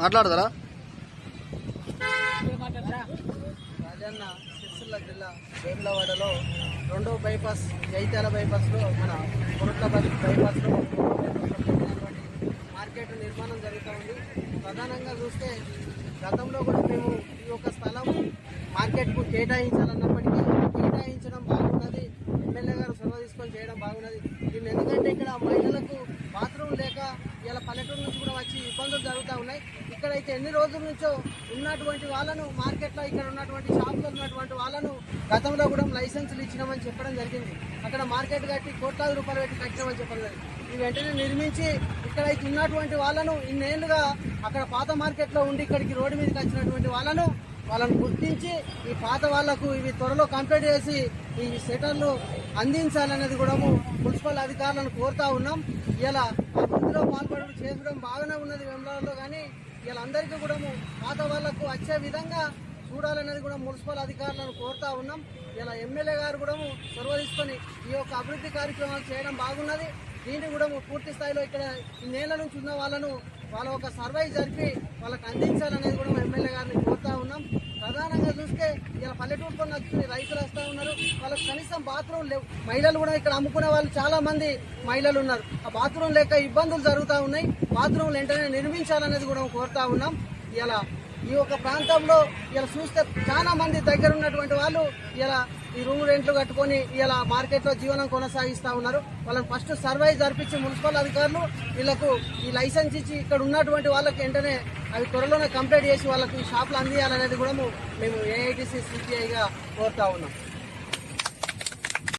మాట్లాడతారా? రాజన్న సిరిసిల్ల జిల్లా వేములవాడలో రెండో బైపాస్ జైత్యాల బైపాస్లో మన కొరట్ల బైపాస్లో మార్కెట్ నిర్మాణం జరుగుతూ ఉంది. ప్రధానంగా చూస్తే గతంలో కూడా మేము ఈ యొక్క స్థలం మార్కెట్కు కేటాయించాలన్నప్పటికీ కేటాయించడం బాగున్నది. ఎమ్మెల్యే గారు చొరవ తీసుకొని చేయడం బాగున్నది. దీన్ని ఎందుకంటే ఇక్కడ మహిళలకు బాత్రూమ్ లేక ఇలా పల్లెటూరు నుంచి కూడా వచ్చి ఇబ్బందులు జరుగుతూ ఉన్నాయి. ఇక్కడైతే ఎన్ని రోజుల నుంచో ఉన్నటువంటి వాళ్ళను మార్కెట్లో ఇక్కడ ఉన్నటువంటి షాపులో ఉన్నటువంటి వాళ్ళను గతంలో కూడా లైసెన్సులు ఇచ్చినామని చెప్పడం జరిగింది. అక్కడ మార్కెట్ కట్టి కోట్లాది రూపాయలు పెట్టి కట్టినామని చెప్పడం జరిగింది. ఈ వెంటనే నిర్మించి ఇక్కడైతే ఉన్నటువంటి వాళ్ళను ఇన్నేళ్ళుగా అక్కడ పాత మార్కెట్లో ఉండి ఇక్కడికి రోడ్డు మీదకి వచ్చినటువంటి వాళ్ళను వాళ్ళను గుర్తించి ఈ పాత వాళ్ళకు ఇవి త్వరలో కంప్లీట్ చేసి ఈ సెటర్లు అందించాలనేది కూడా మున్సిపల్ అధికారులను కోరుతా ఉన్నాం. ఇలా ఇందులో పాల్పడు చేసుకోవడం బాగానే ఉన్నది వెంబడాల్లో కానీ ఇలా అందరికీ కూడా పాత వాళ్ళకు వచ్చే విధంగా చూడాలనేది కూడా మున్సిపల్ అధికారులను కోరుతా ఉన్నాం. ఇలా ఎమ్మెల్యే గారు కూడా చొరవ తీసుకొని ఈ యొక్క అభివృద్ధి కార్యక్రమాలు చేయడం బాగున్నది. దీన్ని కూడా పూర్తి స్థాయిలో ఇక్కడ ఈ నేల నుంచి ఉన్న వాళ్ళను వాళ్ళ ఒక సర్వే జరిపి వాళ్ళకి అందించాలనేది కూడా మా ఎమ్మెల్యే గారిని కోరుతా ఉన్నాం ప్రధానంగా చూస్తే ఇలా పల్లెటూరు కొన్ని వచ్చి రైతులు వస్తూ ఉన్నారు. వాళ్ళకి కనీసం బాత్రూమ్ లేవు. మహిళలు కూడా ఇక్కడ అమ్ముకునే వాళ్ళు చాలా మంది మహిళలు ఉన్నారు. ఆ బాత్రూమ్ లేక ఇబ్బందులు జరుగుతూ ఉన్నాయి. బాత్రూమ్లు వెంటనే నిర్మించాలనేది కూడా కోరుతా ఉన్నాం. ఇలా ఈ యొక్క ప్రాంతంలో ఇలా చూస్తే చాలా మంది దగ్గర ఉన్నటువంటి వాళ్ళు ఇలా ఈ రూమ్ రెంట్లు కట్టుకొని ఇలా మార్కెట్లో జీవనం కొనసాగిస్తూ ఉన్నారు. వాళ్ళని ఫస్ట్ సర్వే జరిపించి మున్సిపల్ అధికారులు వీళ్ళకు ఈ లైసెన్స్ ఇచ్చి ఇక్కడ ఉన్నటువంటి వాళ్ళకి వెంటనే అవి త్వరలోనే కంప్లీట్ చేసి వాళ్ళకి ఈ షాపులు అందియాలనేది కూడా మేము ఏఐటీసీ సిపిఐగా కోరుతా ఉన్నాం.